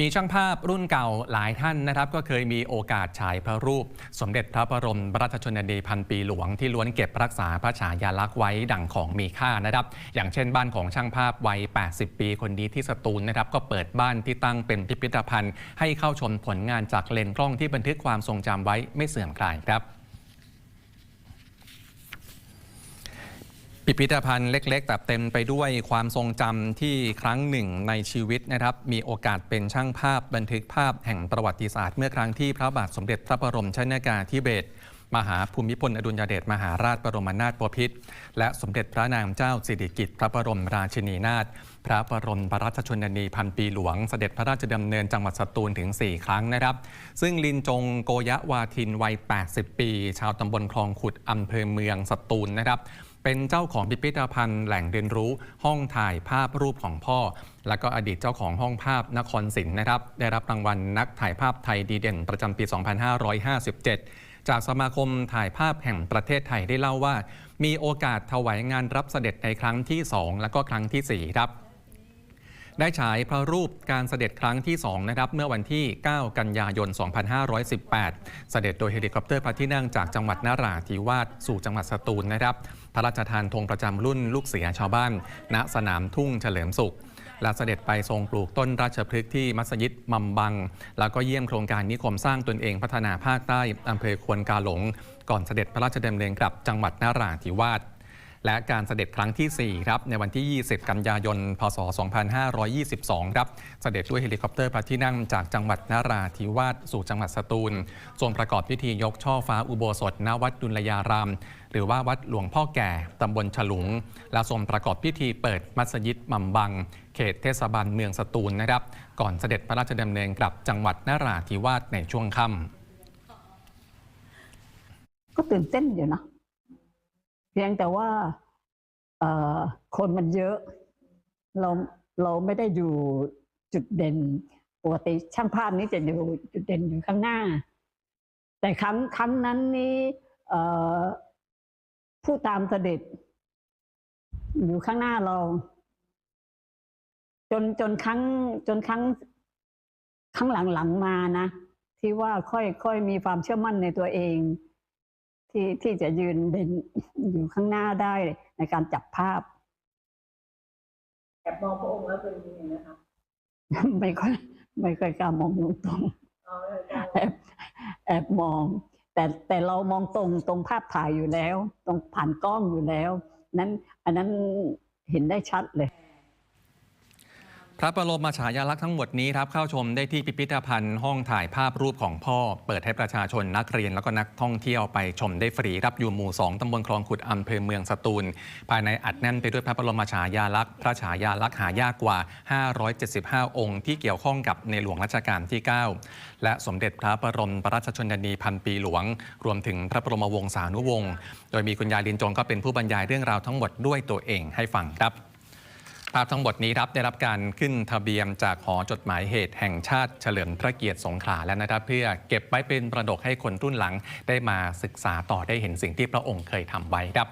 มีช่างภาพรุ่นเก่าหลายท่านนะครับ ก็เคยมีโอกาสฉายพระรูป สมเด็จพระบรมราชชนนีพันปีหลวงที่ล้วนเก็บรักษาพระฉายาลักษณ์ไว้ดั่งของมีค่านะครับ อย่างเช่นบ้านของช่างภาพวัย 80 ปีคนนี้ที่สตูลนะครับ ก็เปิดบ้านที่ตั้งเป็นพิพิธภัณฑ์ ให้เข้าชมผลงานจากเลนส์กล้องที่บันทึกความทรงจำไว้ไม่เสื่อมคลายครับ พิพิธภัณฑ์เล็ก ๆ แต่เต็มไปด้วยความทรงจำที่ครั้งหนึ่งในชีวิตนะครับ มีโอกาสเป็นช่างภาพบันทึกภาพแห่งประวัติศาสตร์เมื่อครั้งที่พระบาทสมเด็จพระบรมชนากาธิเบศรมหาภูมิพลอดุลยเดชมหาราชบรมนาถบพิตรและสมเด็จพระนางเจ้าสิริกิติ์พระบรมราชินีนาถพระบรมราชชนนีพันปีหลวงเสด็จพระราชดำเนินจังหวัดสตูลถึง 4 ครั้งนะครับ ซึ่งลินจงโกยะวาทินวัย 80 ปี ชาวตำบลคลองขุดอำเภอเมืองสตูลนะครับ เป็นเจ้าของพิพิธภัณฑ์แหล่งเรียนรู้ห้องถ่ายภาพรูปของพ่อ และก็อดีตเจ้าของห้องภาพนครศิลป์นะครับได้รับรางวัลนักถ่ายภาพไทยดีเด่นประจำปี 2557 จากสมาคมถ่ายภาพแห่งประเทศไทยได้เล่าว่า มีโอกาสถวายงานรับเสด็จในครั้งที่ 2 และก็ครั้งทีสี่4ครับ ได้ฉายพระรูปการเสด็จครั้งที่2นะครับเมื่อวันที่ 9 กันยายน 2518 เสด็จโดยเฮลิคอปเตอร์พระที่นั่งจากจังหวัดนาราธิวาสสู่จังหวัดสตูลนะครับ พระราชทานธงประจำรุ่นลูกเสือชาวบ้าน ณสนามทุ่งเฉลิมสุขและเสด็จไปทรงปลูกต้นราชพฤกษ์ที่มัสยิดมัมบัง แล้วก็เยี่ยมโครงการนิคมสร้างตนเองพัฒนาภาคใต้อำเภอควนกาหลง ก่อนเสด็จพระราชดำเนินกลับจังหวัดนาราธิวาส และการเสด็จครั้งที่ 4 ครับ ในวันที่ 20 กันยายน พศ 2522 ครับ เสด็จด้วยเฮลิคอปเตอร์พระที่นั่งจากจังหวัดนาราธิวาสสู่จังหวัดสตูลทรงประกอบพิธียกช่อฟ้าอุโบสถณวัดดุลยาราม หรือว่าวัดหลวงพ่อแก่ ตำบลฉลุง และทรงประกอบพิธีเปิดมัสยิดมัมบัง เขตเทศบาลเมืองสตูลนะครับ ก่อนเสด็จพระราชดำเนินกลับจังหวัดนาราธิวาสในช่วงค่ำก็ตื่นเต้นอยู่นะ พียงแต่ว่าคนมันเยอะ เราเราไม่ได้อยู่จุดเด่นปกติช่างภาพนี้จะอยู่จุดเด่นอยู่ข้างหน้า แต่ครั้งครั้งนั้นนี้ผู้ตามเสด็จ อยู่ข้างหน้าเรา จนจนครั้งจนครั้งครั้งหลังๆมานะ ที่ว่าค่อยค่อยมีความเชื่อมั่นในตัวเอง ที่ที่จะยืนเด่นอยู่ข้างหน้าได้ในการจับภาพแอบมองพระองค์แล้วเป็นยังไงนะคะไม่ค่อยไม่ค่อยกล้ามองตรงเอาเลยได้ๆแอบแอบมอง แต่แต่เรามองตรงตรงภาพถ่ายอยู่แล้ว ตรงผ่านกล้องอยู่แล้ว นั้น อันนั้นเห็นได้ชัดเลย พระบรมฉายาลักษณ์ทั้งหมดนี้ครับเข้าชมได้ที่พิพิธภัณฑ์ห้องถ่ายภาพรูปของพ่อ เปิดให้ประชาชนนักเรียนแล้วก็นักท่องเที่ยวไปชมได้ฟรีรับอยู่หมู่ 2ตำบลคลองขุดอำเภอเมืองสตูล ภายในอัดแน่นไปด้วยพระบรมฉายาลักษณ์พระฉายาลักษณ์หายากกว่า 575 องค์ ที่เกี่ยวข้องกับในหลวงรัชกาลที่ 9 และสมเด็จพระบรมราชชนนีพันปีหลวง รวมถึงพระบรมวงศานุวงศ์โดยมีคุณยายลินจงก็เป็นผู้บรรยายเรื่องราวทั้งหมดด้วยตัวเองให้ฟังครับ ภาพทั้งหมดนี้ครับได้รับการขึ้นทะเบียนจากหอจดหมายเหตุแห่งชาติเฉลิมพระเกียรติสงขลาแล้วนะครับ เพื่อเก็บไว้เป็นประดกให้คนรุ่นหลังได้มาศึกษาต่อได้เห็นสิ่งที่พระองค์เคยทำไว้ครับ